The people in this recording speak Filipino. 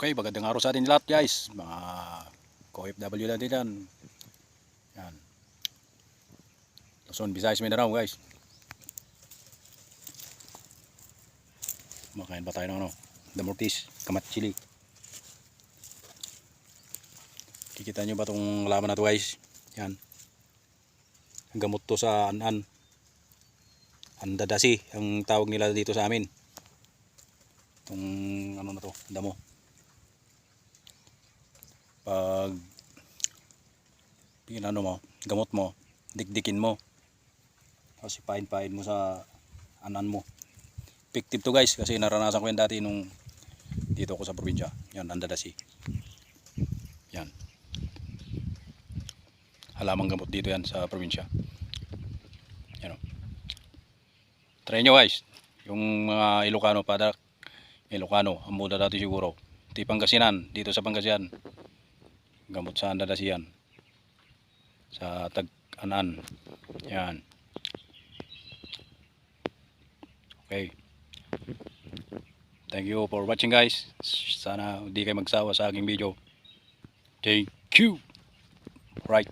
Okay, magandang araw sa atin lahat guys. Mga co-FW natin yan. Yan. Luzon, Visayas, Mindanao guys. Makain pa tayo ng ano, damortis, kamat chili. Kikita nyo ba itong laman na to guys? Yan. Ang gamot to sa anan. Andadasi, ang tawag nila dito sa amin. Itong ano na to, damo pag pinano mo, gamot mo, dikdikin mo. Tapos ipain-pain mo sa anan mo. Effective to guys kasi naranasan ko yan dati nung dito ako sa probinsya. Yan, Andadasi. Yan. Halamang gamot dito yan sa probinsya. Yan o. Try nyo guys. Yung mga Ilocano, padak Ilocano, ang muda dati siguro. Di Pangasinan, dito sa Pangasinan gamot sa andadasiyan sa tag-anan yan. Okay. Thank you for watching guys. Sana hindi kayo magsawa sa aking video. Thank you. Right